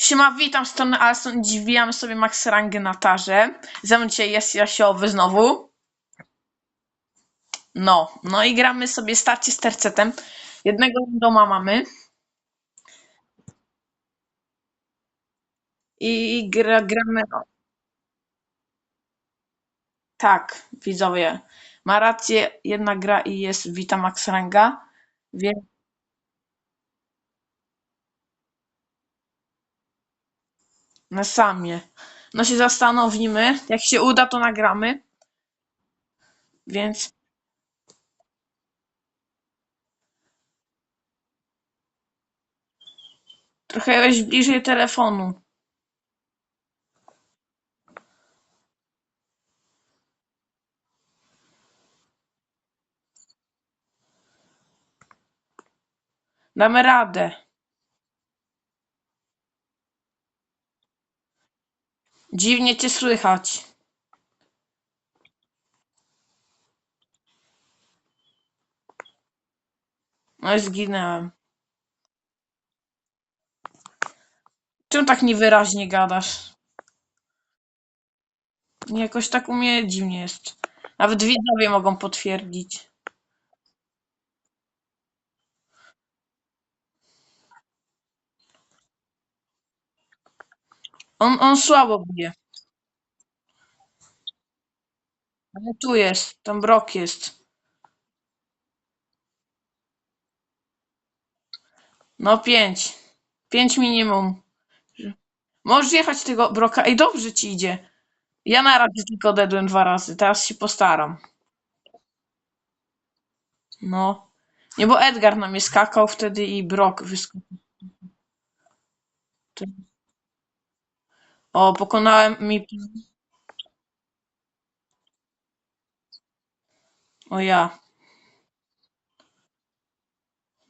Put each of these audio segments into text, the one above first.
Siema, witam strony Alson. Dziś wbijamy sobie max rangę na tarze. Ze mną dzisiaj jest Jasiowy znowu. No, no i gramy sobie starcie z tercetem. Jednego doma mamy. I gra, gramy. Tak, widzowie. Ma rację, jedna gra i jest Vita Max Ranga. Więc na samie. No się zastanowimy. Jak się uda, to nagramy. Więc trochę weź bliżej telefonu. Damy radę. Dziwnie cię słychać. No i zginęłem. Czemu tak niewyraźnie gadasz? Jakoś tak u mnie dziwnie jest. Nawet widzowie mogą potwierdzić. On, on słabo bije. Ale tu jest, tam brok jest. No pięć. Pięć minimum. Możesz jechać tego broka. Ej, dobrze ci idzie. Ja na razie tylko dedłem dwa razy. Teraz się postaram. No. Nie, bo Edgar na mnie skakał wtedy i brok wyskoczył. O, pokonałem mi. O ja.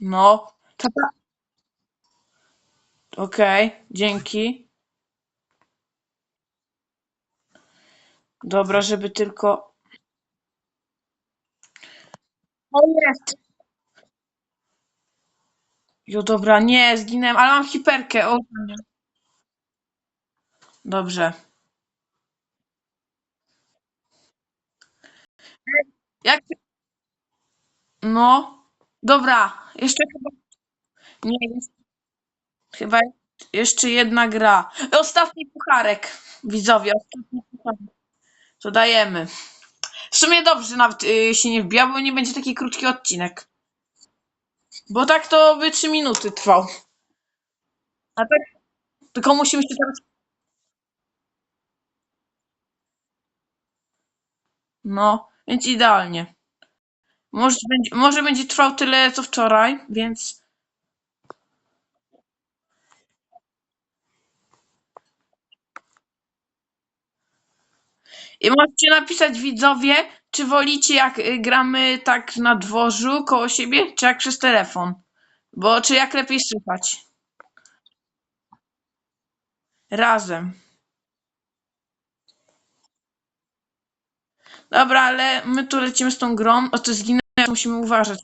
No. Tata. Okej, dzięki. Dobra, żeby tylko. O jest! Jo, dobra, nie, zginąłem, ale mam hiperkę. O, nie. Dobrze. Jak. No. Dobra, jeszcze chyba. Nie, jest... chyba jeszcze jedna gra. Ostatni pucharek, widzowie. Ostatni pucharek. To dajemy. W sumie dobrze nawet y, się nie wbija, bo nie będzie taki krótki odcinek. Bo tak to by 3 minuty trwał. A tak tylko musimy się teraz. No, więc idealnie. Może będzie, może będzie trwał tyle co wczoraj, więc. I możecie napisać widzowie, czy wolicie jak y, gramy tak na dworzu koło siebie, czy jak przez telefon. Bo czy jak lepiej słychać. Razem. Dobra, ale my tu lecimy z tą grą. O, to zginęło, musimy uważać.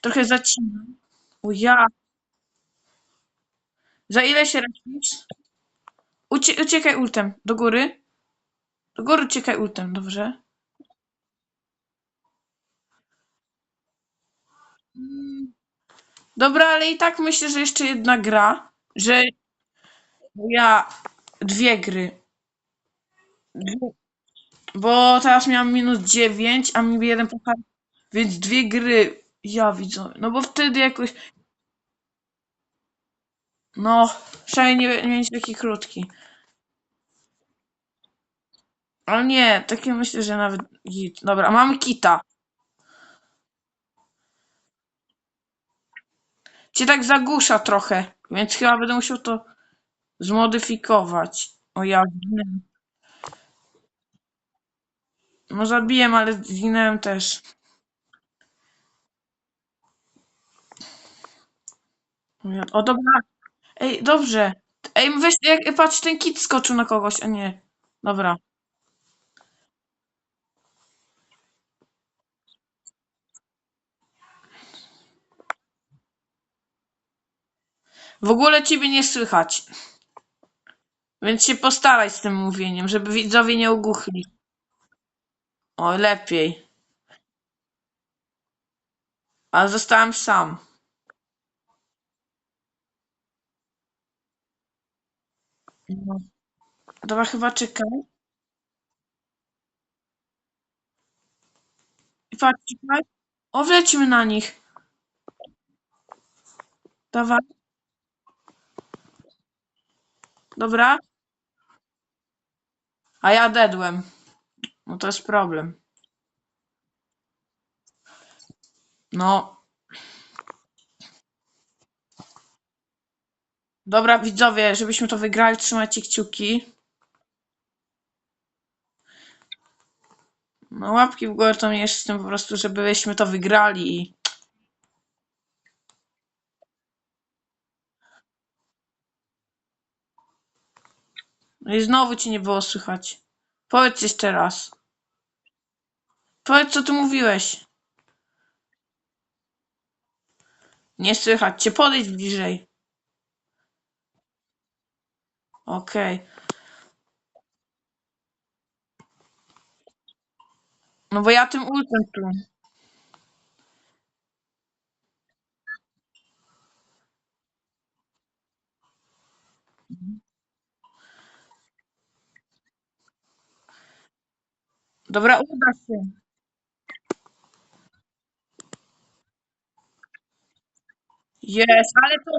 Trochę zacina. O ja. Za ile się respisz? Ucie uciekaj ultem. Do góry. Do góry uciekaj ultem, dobrze? Dobra, ale i tak myślę, że jeszcze jedna gra. Że ja dwie gry. Dwie. Bo teraz miałam minus 9, a mi jeden puchar. Więc dwie gry. Ja widzę. No bo wtedy jakoś. No, przynajmniej nie, będzie taki krótki. Ale nie, takie myślę, że nawet. Dobra, mamy kita. Cię tak zagłusza trochę, więc chyba będę musiał to zmodyfikować. O ja. No zabiłem, ale zginąłem też. O dobra. Ej, dobrze. Ej, weź, jak, patrz, ten kit skoczył na kogoś, a nie. Dobra. W ogóle ciebie nie słychać. Więc się postaraj z tym mówieniem, żeby widzowie nie ogłuchli. O, lepiej. Ale zostałem sam. No. Dobra, chyba czekaj. I patrz, czekaj. O, wlecimy na nich. Dawaj. Dobra. A ja dedłem. No to jest problem. No. Dobra, widzowie, żebyśmy to wygrali, trzymajcie kciuki. No łapki w górę to nie jest z tym po prostu, żebyśmy to wygrali No i znowu ci nie było słychać. Powiedz jeszcze raz. Powiedz, co ty mówiłeś. Nie słychać cię, podejdź bliżej. Okej. No bo ja tym ultem tu. Dobra, uda się. Jest, ale to...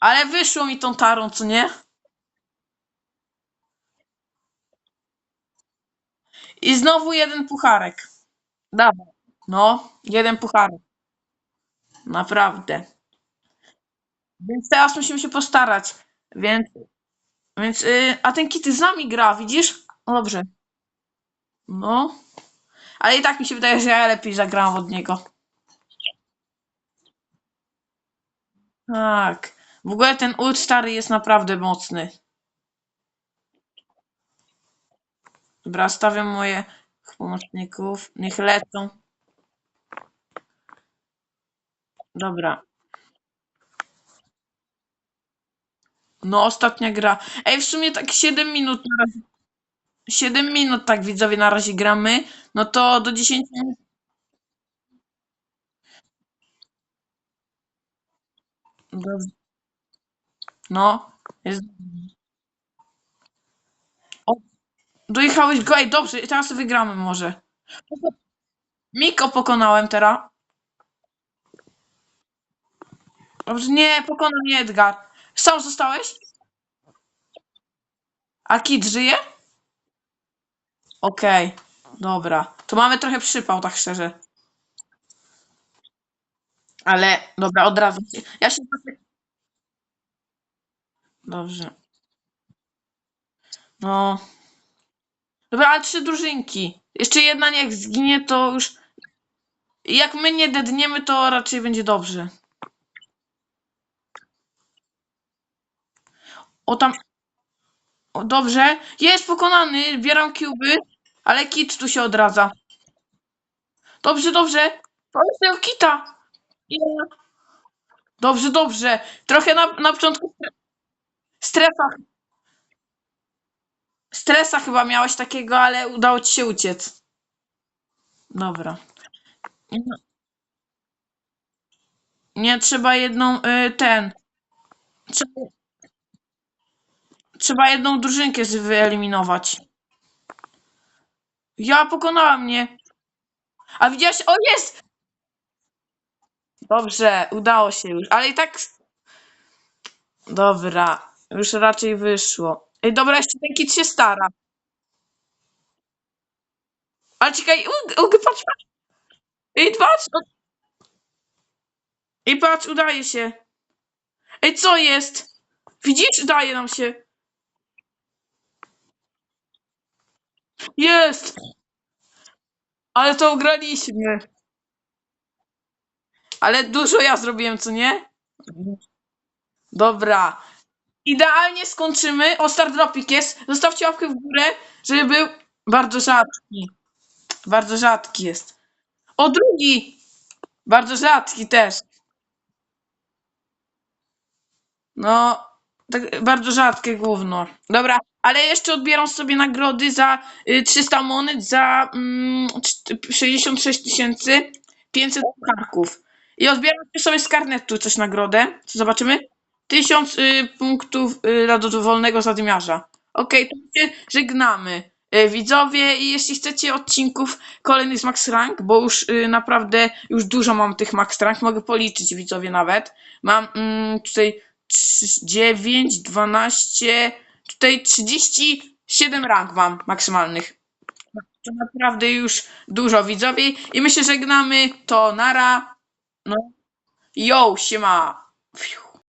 Ale wyszło mi tą tarą, co nie? I znowu jeden pucharek. Dawaj. No, jeden pucharek. Naprawdę. Więc teraz musimy się postarać. Więc... Więc... Yy, a ten Kitty z nami gra, widzisz? No dobrze. No. Ale i tak mi się wydaje, że ja lepiej zagrałam od niego. Tak. W ogóle ten ult stary jest naprawdę mocny. Dobra, stawiam moje pomocników. Niech lecą. Dobra. No, ostatnia gra. Ej, w sumie tak 7 minut na razie. 7 minut tak widzowie na razie gramy. No to do 10 minut. No, jest. O, dojechałeś go. Dobrze, teraz wygramy może. Miko pokonałem teraz. Dobrze, nie, pokonał mnie Edgar. Sam zostałeś? A Kid żyje? Okej, dobra. To mamy trochę przypał, tak szczerze. Ale, dobra, od razu. Ja się... Dobrze. No. Dobra, ale trzy drużynki. Jeszcze jedna niech zginie, to już... Jak my nie dedniemy, to raczej będzie dobrze. O tam... O, dobrze. Jest pokonany, bieram kuby, ale kit tu się odradza. Dobrze, dobrze. Powiedz tego kita. Dobrze, dobrze. Trochę na, na początku stresa. Stresa chyba miałeś takiego, ale udało ci się uciec. Dobra. Nie, trzeba jedną y, ten. Trzeba, trzeba jedną drużynkę wyeliminować. Ja pokonała mnie. A widziałaś? O jest! Dobrze, udało się już, ale i tak. Dobra, już raczej wyszło. Ej, dobra, jeszcze ten kit się stara. Ale czekaj, ug, patrz, patrz. Ej, patrz. Ej, patrz, udaje się. Ej, co jest? Widzisz? Udaje nam się. Jest! Ale to ugraliśmy. Ale dużo ja zrobiłem, co nie? Dobra. Idealnie skończymy. O, Star Dropik jest. Zostawcie łapkę w górę, żeby był bardzo rzadki. Bardzo rzadki jest. O, drugi! Bardzo rzadki też. No, tak bardzo rzadkie gówno. Dobra, ale jeszcze odbieram sobie nagrody za y, 300 monet, za mm, czt- 66 tysięcy 500 pucharków. I odbieram sobie z karnetu coś nagrodę. Co zobaczymy? 1000 y, punktów y, dowolnego zadymiarza. Okej, to się żegnamy. Y, widzowie, i jeśli chcecie odcinków kolejnych z Max Rank, bo już y, naprawdę już dużo mam tych Max Rank, mogę policzyć widzowie nawet. Mam mm, tutaj 9, 12, tutaj 37 rank mam maksymalnych. To naprawdę już dużo widzowie i my się żegnamy, to nara. No. Yo, siema. Fiu.